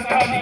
কাঠা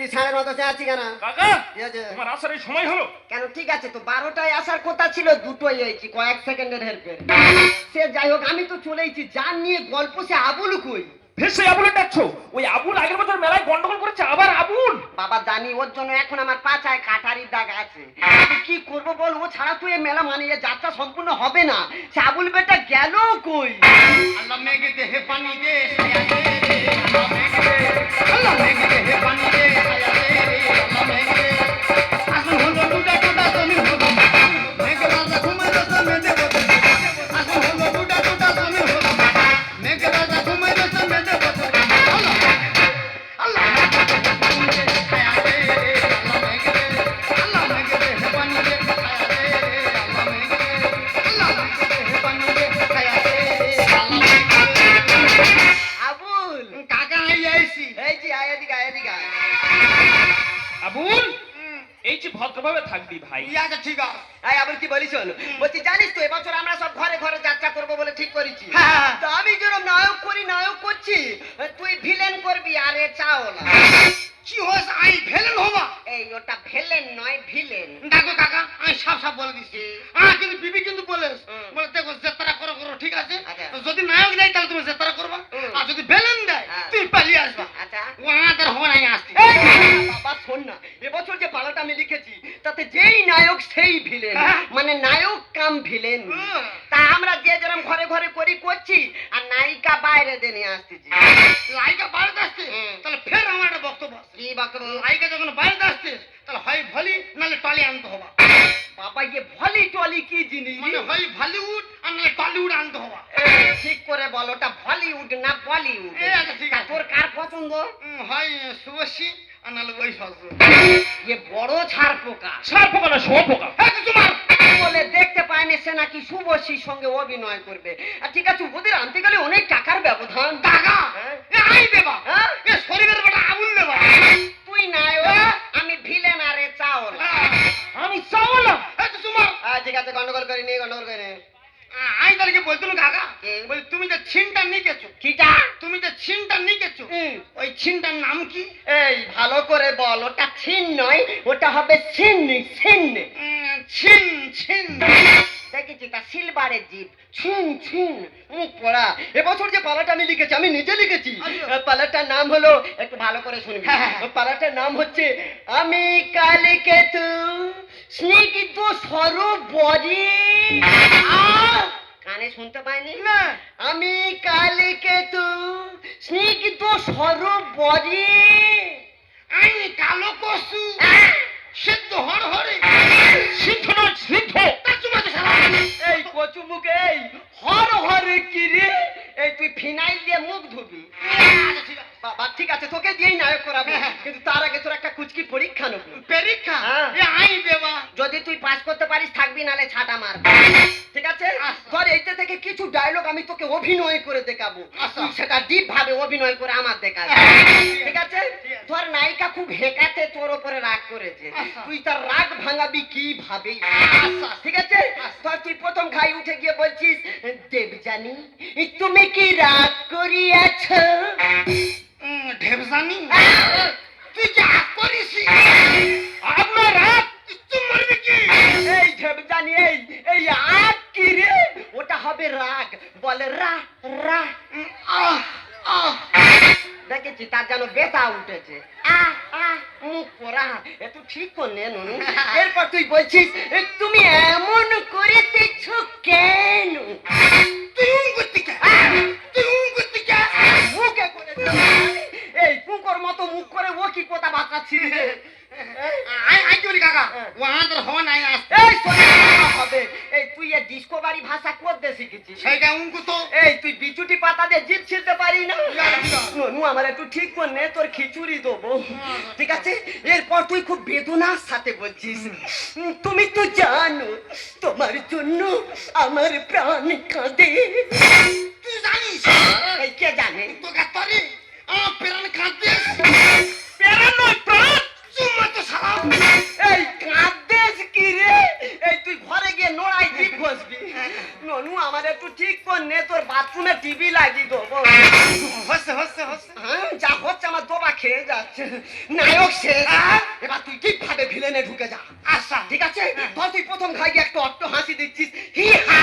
হচ্ছে সাড়ে নটা আছি কেন? কাকা? তোমার আসার এই সময় হলো। কেন? ঠিক আছে তো বারোটায় আসার কথা ছিল দুটোই হয়েছি কয়েক সেকেন্ডের হেল্পের সে যাই হোক আমি তো চলেছি যার নিয়ে গল্প সে আবুল কই? ভেসে আবুলের ডাকছো? ওই আবুল আগের বছর মেলায় গন্ডগোল করেছে আবার আবুল? বাবা জানি ওর জন্য এখন আমার পাচায় কাটারির দাগ আছে। কি করব বল? ও ছাড়া তুই মেলা মানিয়ে যাত্রা সম্পূর্ণ হবে না। সে আবুল বেটা গেল কই? আল্লাহ মেঘে দেহে পানি দে আল্লাহ মেঘে দেহে পানি দে। ভিলেন দেখো কাকা আমি সাফ সাফ বলে দিচ্ছি হ্যাঁ কিন্তু বিবি কিন্তু বলে বলে দেখো যাত্রা করো করো ঠিক আছে? আচ্ছা। যদি নায়ক দেয় তাহলে তুমি যাত্রা করবা। আর যদি বেলেন দেয় হ্যাঁ। তুমি পালিয়ে আসবা। আচ্ছা। ও আমাদের হবে না আসতে বাবা শোন না। এবছর যে পালাটা আমি লিখেছি তাতে যেই নায়ক সেই ভিলেন হ্যাঁ। মানে নায়ক কাম ভিলেন তা আমরা যে যেরকম ঘরে ঘরে করি করছি। আর নায়িকা বাইরে দিয়ে নিয়ে আসতেছি লাইকা বাড়িতে আসছে তাহলে ফের আমার একটা বক্তব্য কি বক্তব্য? লাইকা যখন বাড়িতে আসছে হয় ভলি নাহলে টলি আনতে হবে। বাবা ইয়ে ভলি টলি কি জিনিস? মানে হয় ভলিউড আর নাহলে টলিউড আনতে হবে। ঠিক করে বল ওটা হলিউড না বলিউড? এ, আচ্ছা, ঠিক তা আছে। তোর কার পছন্দ? হয় শুভশ্রী আর নাহলে ওই সহজ ইয়ে বড় ছাড় পোকা। সার পোকা না শো পোকা? তোমার বলে দেখতে পায়নি সে নাকি শুভশ্রীর সঙ্গে অভিনয় করবে। আর ঠিক আছে ওদের আনতে গেলে অনেক টাকার ব্যবধান। টাকা? হ্যাঁ? আই দেবা। হ্যাঁ? এ শরীরের বেটা আগুন দেবা। তুই নায়ক আমি ভিলেন আমি চাওলা এই তো তোমার ঠিক আছে গন্ডগোল করিনি গন্ডগোল করি নি। আমি তাদেরকে বলতুম কাকা? বলি তুমি যে ছিনটা নিকেছো কিটা? তুমি যে ছিনটা নিকেছো। ওই ছিনটার নাম কি? এই ভালো করে বল ওটা ছিন নয় ওটা হবে ছিন ছিন। উম, ছিন ছিন। দেখেছি তা সিলভারের জিপ ছিন ছিন মুখ পড়া। এবছর যে পালাটা আমি লিখেছি আমি নিজে লিখেছি। পালাটার নাম হলো একটু ভালো করে শুনবি। হ্যাঁ, হ্যাঁ, হ্যাঁ। পালাটার নাম হচ্ছে আমি কালকে তু স্নিগ্ধ সরোবরে। কানে শুনতে পাইনি? না। আমি কালকে তু স্নিগ্ধ সরোবরে। আই কালো কসু। সিদ্ধ হর হরে সিদ্ধ নয় সিদ্ধ। এই কচু মুখে এই হর হর কি রে এই তুই ফিনাইল দিয়ে মুখ ধুবি। আচ্ছা, ঠিক আছে। বাবা ঠিক আছে তোকে দিয়েই নায়ক করাবো হ্যাঁ। কিন্তু তার আগে তোর একটা কুচকি পরীক্ষা নেব পরীক্ষা হ্যাঁ। এ আই দেবা যদি তুই পাস করতে পারিস থাকবি নালে ছাটা মারবি ঠিক আছে আচ্ছা। এইটা থেকে কিছু ডায়লগ আমি তোকে অভিনয় করে দেখাবো আচ্ছা। সেটা ডিপ ভাবে অভিনয় করে আমার দেখাবি। ঠিক আছে। ধর নায়িকা খুব হেকাতে তোর উপরে রাগ করেছে আচ্ছা। তুই তার রাগ ভাঙাবি কি ভাবে আচ্ছা। ঠিক আছে। তুই প্রথম খাই উঠে গিয়ে বলছিস দেবজানি তুমি কি রাগ করিয়াছ ঢেবসানি তুই যা করিস। আপনার রাত তুই মরবি কি? এই দেবজানি এই এই আগ কি রে? ওটা হবে রাগ। বলে রা রা। আহ আহ। দেখেছি তার যেন বেতা উঠেছে। মুখ পড়া। এত ঠিক করলে নুনু। এরপর তুই বলছিস তুমি এমন করেতেছ কেন? তুই করতে তুই করতে মুখে করে কুকুর মতো মুখ করে ও কি কথা বাঁচাচ্ছিস রে? আই আই কাকা। ও আমাদের হওয়া নাই এই হবে। এই তুই এ ডিসকভারি ভাষা করতে শিখেছিস? সেইটা উঙ্কু তো। এই তুই বিচুটি পাতা দিয়ে জিপ ছিলতে পারি না। নু- আমার একটু ঠিক করে নে তোর খিচুড়ি দেবো। ঠিক আছে? এরপর তুই খুব বেদনার সাথে বলছিস। তুমি তো জানো তোমার জন্য আমার প্রাণ কাঁদে। তুই জানিস? কে জানে? তোকে তরে আমার প্রাণ কাঁদতে প্যারা নয় প্রাণ। চুম্মা তো সারা কাঁদেস এই তুই ঘরে গিয়ে নোড়াই জিপ বসবি। ননু আমার একটু ঠিক কর নে তোর বাথরুমে টিভি লাগিয়ে দেবো। হচ্ছে হচ্ছে হচ্ছে হ্যাঁ, যা হচ্ছে আমার দোবা খেয়ে যাচ্ছে। নায়ক শেষ এবার তুই ঠিকভাবে ভিলেনে ঢুকে যা। আচ্ছা। ঠিক আছে? ধর তুই প্রথম ঘাই একটা অট্ট হাসি দিচ্ছিস। হা হা।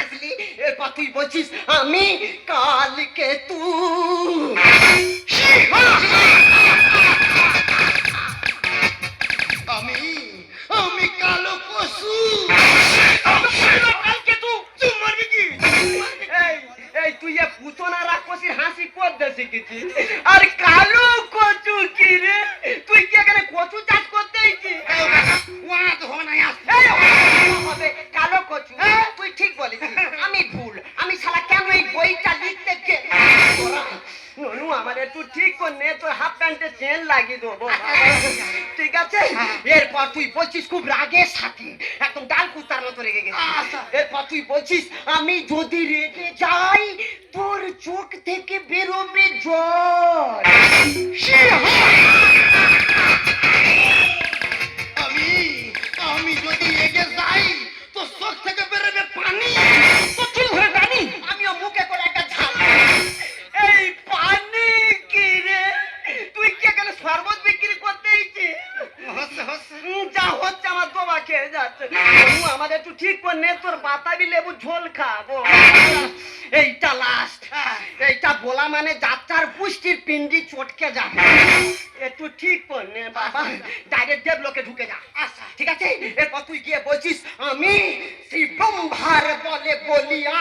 আসলি এরপর তুই বলছিস আমি কালকে তুই এরপর তুই বলছিস, আমি যদি রেগে যাই, তোর চোখ থেকে বেরোবে জল আমি আমি যদি রেগে যাই তো চোখ থেকে বেরোবে পানি। খেয়ে যাচ্ছে। আমাদের একটু ঠিক করে তোর বাতাবি লেবু ঝোল খাব। এইটা লাস্ট এইটা বলা মানে যাত্রার পুষ্টির পিন্ডি চটকে যাবে। একটু ঠিক কর নে, বাবা। ডাইরেক্ট দেব লোকে ঢুকে যা। আচ্ছা ঠিক আছে? এরপর তুই গিয়ে বলছিস, আমি শ্রী ব্রহ্মার বলে বলিয়া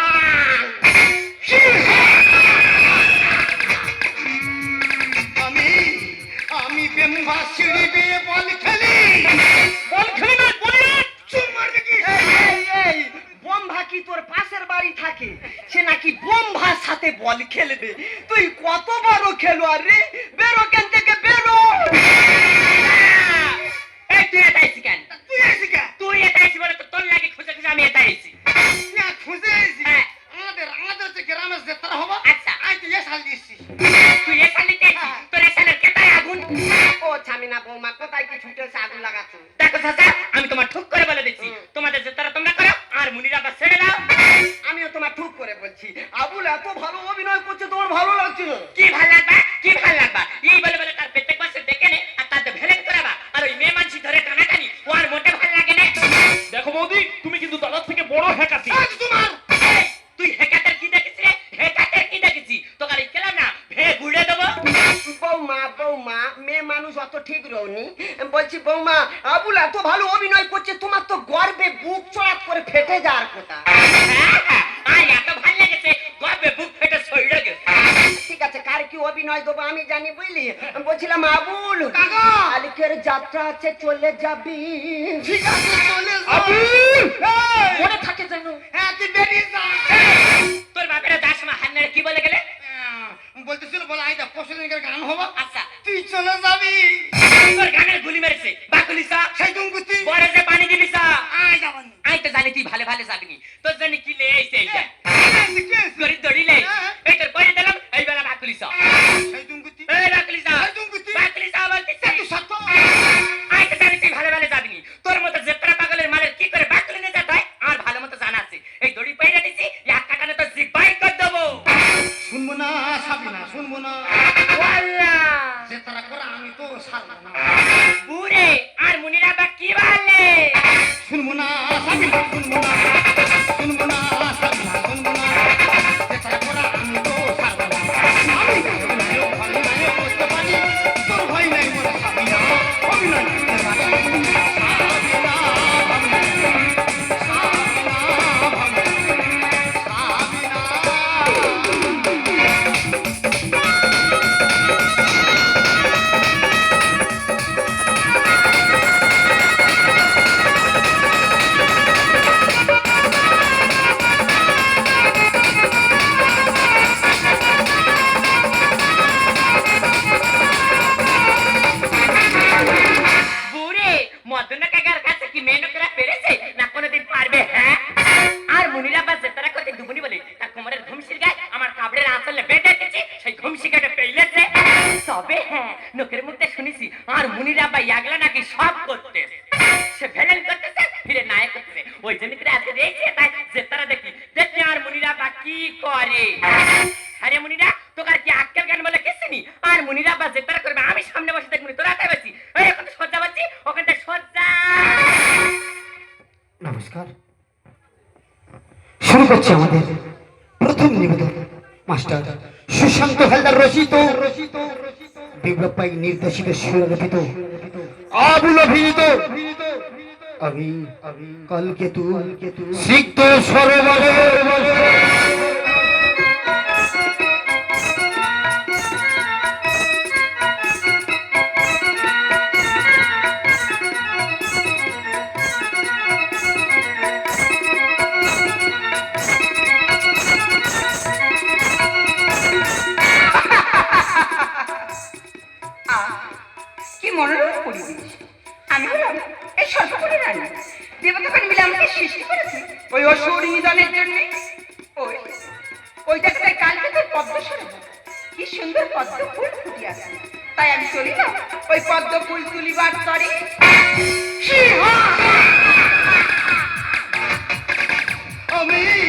বেম্বা সিঁড়ি বেয়ে বল খেলি। বল খেলি না বলি চুপ মারবি কি এই, এই, বম্ভা কি তোর পাশের বাড়ি থাকে? সে নাকি বম্ভার সাথে বল খেলবে। তুই কত বড় খেলোয়াড় রে? বেরো কেন থেকে বেরো। এই তুই এটা আইছি কেন তুই আসি কে তুই এটা আইছি বলে তোর লাগে খুঁজে খুঁজে আমি এটা আইছি না খুঁজে এসি হ্যাঁ। আমাদের আমাদের যে গ্রামের যাত্রা হব আচ্ছা। আজ তো এ সাল দিচ্ছি তুই এ সালিতে কোথায় কি আগুন লাগাচ্ছ। দেখো চাচা আমি তোমার ঠুক করে বলে দিচ্ছি। তোমাদের যে তারা তোমরা করো আর মুনিরা বা ছেড়ে দাও। আমিও তোমার ঠুক করে বলছি। আবুল এত ভালো অভিনয় করছে তোমার ভালো লাগছে না? কি ভালো লাগবা কি ফেটে যাওয়ার কথা। হ্যাঁ, হ্যাঁ, আর এত ভালো লেগেছে। গর্বে বুক ফেটে সইড়ে গেছে। ঠিক আছে কার কি অভিনয় দেবো আমি জানি বুঝলি? বলছিলাম আবুল। কাকা। যাত্রা আছে চলে যাবি। ঠিক আছে চলে আবুল! মনে থাকে যেন। হ্যাঁ তুই বেরিয়ে যা। তোর বাপেরা যার সময় হাত কি বলে গেলে? বলতেছিল বলে আইদা পরশু গান হব। আচ্ছা। তুই চলে যাবি। তোর গানের গুলি মেরেছে। সেই যে পানি দিবি সা আয় যাবানি আই তো জানি তুই ভালো ভালো যাবি তোর হচ্ছে আমাদের প্রথম নিবেদন মাস্টার সুশান্ত হালদার রচিত বিপ্লব নির্দেশিত সুরক্ষিত আবুল অভিনীত আমি কালকে সিদ্ধ শ্রীক্ত me.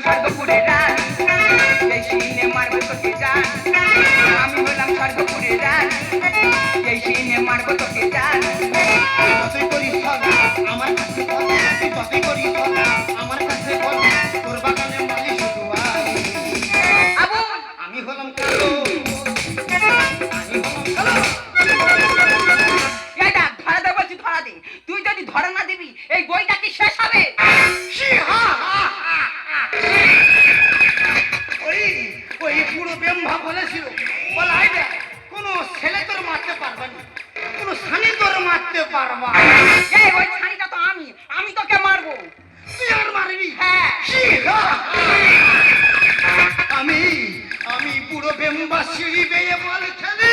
cantando curirá. থাকতে পারবা। এই ওই ছানিটা তো আমি আমি তোকে মারবো। তুই আর মারবি? হ্যাঁ। আমি আমি পুরো বেমবাসী বেয়ে মার খেলি।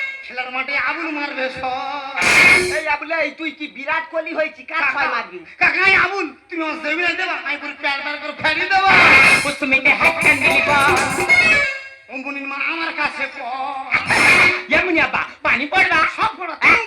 খেলার মাঠে আবুল মারবে সব এই আবুলে এই তুই কি বিরাট কোহলি হয়েছি? কার ছয় মারবি? কাকা এই আবুল তুই ওর জমি দেবা আমি পুরো প্যার প্যার করে ফেলে তুমি কুসুমিতে হাত কেন দিলি দিবা অম্বুনির মা আমার কাছে এমনি আবা পানি পড়বা। সব পড়া হ্যাঁ?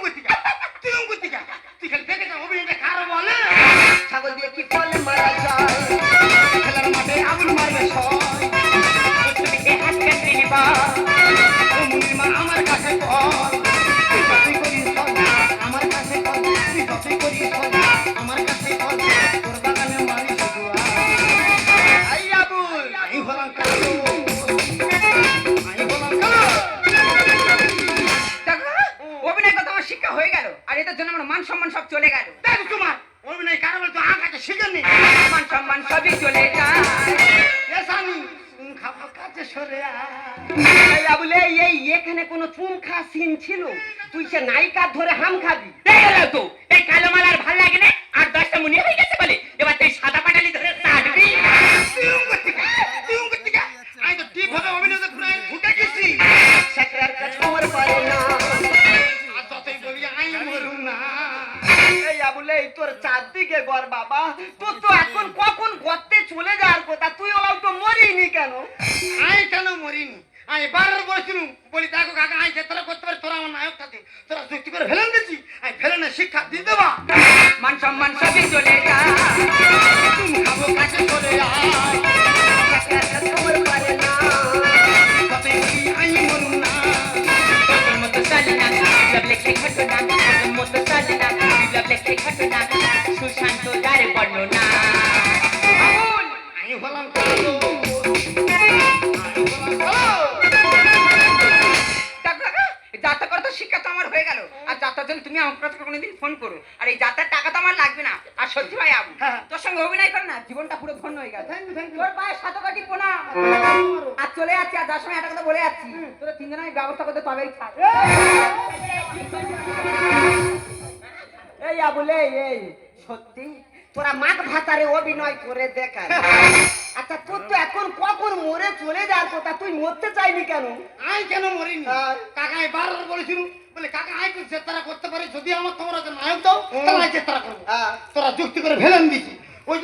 মান সম্মান সব চলে গেল। তোমার অভিনয় কারও বলতো? আঁক আছে শিখেনি মান সম্মান সবই চলে যায়। এখানে কোনো চুম খা সিন ছিল? তুই সে নায়িকার ধরে হাম খাবি। তো এই কালো মালার ভালো লাগে না? আর দশটা মুনি হয়ে গেছে বলে। এবার তুই সাদা পাটালি ধরে গা। আমি তো ঠিক ভাবে অভিনয় তো পুরো ফুটে গেছি। সাকরার কাছে আমার পারে না। এই আবুলে এই তোর চারদিকে গর বাবা। তোর তো এখন কখন গর্তে চলে যাওয়ার কথা? তুই ওলাও তো মরিনি কেন? I can মরিনি? আমি বারবার বলছিলাম বলি দেখো কাকা আই যেতটা করতে পারি তোরা আমার নায়ক থাকে তোরা যুক্তি করে ফেলেন দিচ্ছি আমি ফেলেনে শিক্ষা দিয়ে দেবা। মান সম্মান সবই চলে যায়। খাব কাছে চলে আয় যাত্রা করার তো শিক্ষা তো আমার হয়ে গেল আর যাত্রার জন্য তুমি আমার কাছে কোনোদিন ফোন করো আর এই যাত্রার টাকা তো আমার লাগবে না আর সত্যি ভাই আবু। তোর সঙ্গে অভিনয় কর না জীবনটা পুরো হয়ে গেল আর চলে যাচ্ছি আর যার সময় একটা কথা বলে যাচ্ছি তোরা তিনজন আমি ব্যবস্থা করতে তবেই থাক এই আবুলে এই সত্যি? তোরা মাঠ ভাতারে অভিনয় করে দেখা আচ্ছা তোর তো এখন কখন মরে চলে যাওয়ার কথা? তুই মরতে চাইনি কেন? I can মরিনি? আর? কাকা আমি বারবার বলেছিল বলে কাকা আয় করে চেষ্টা করতে পারে যদি আমার তোমরা নায়ক দাও তাহলে চেষ্টা করব। হ্যাঁ। তোরা যুক্তি করে ফেলেন দিছি। ওই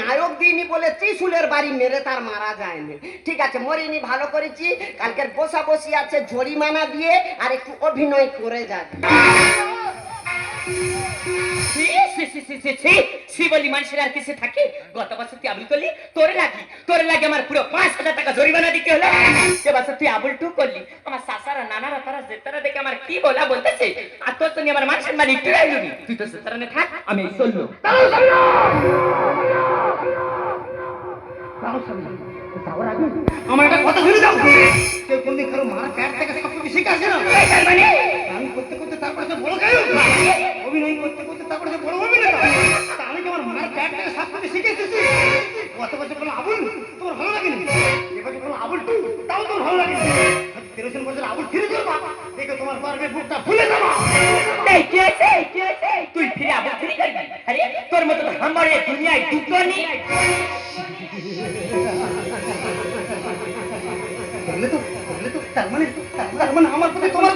নায়ক দিইনি বলে ত্রিশুলের বাড়ি মেরে তার মারা যায়নি। ঠিক আছে, মরিনি, ভালো করেছি। কালকের বসা বসি আছে জরিমানা দিয়ে আর একটু অভিনয় করে যাবি। ছি, ছি, ছি, ছি, ছি, ছি, ছি বলি মানুষের আর কিছু থাকে? গত বছর তুই আবুল করলি তোরে লাগি তোরে লাগে আমার পুরো পাঁচ হাজার টাকা জরিমানা দিতে হলো। এবছর তুই আবুল টু করলি আমার সাসারা নানারা তারা জেতারা দেখে আমার কি বলা বলতেছে? আর তোর তো আমার মানুষের মানে একটু আইলুনি তুই তো জেতারানে থাক আমি এই চলল আমার একটা কথা শুনে যাও। কেউ কোনদিন কারও মার প্যাট থেকে সব কিছু শিখে আসে না। করতে করতে তারপরে সে বড় গায়ক। অভিনয় করতে করতে তারপরে সে বড় অভিনয় তা আমি তোমার মার প্যাট থেকে সব কিছু শিখে এসেছি গত বছর বলো আবুল তোমার ভালো লাগেনি? এবছর বলো আবুল টু তাও তোমার ভালো লাগেনি? তেরো জন বছর আবুল ফিরে করবা দেখে তোমার গর্বের বুকটা ফুলে যাবা তুই ফিরে আবার ফিরে করবি আরে তোর মতো আমার এই দুনিয়ায় দুটো নেই। বললে তো বললে তো তার মানে তার মানে আমার প্রতি তোমার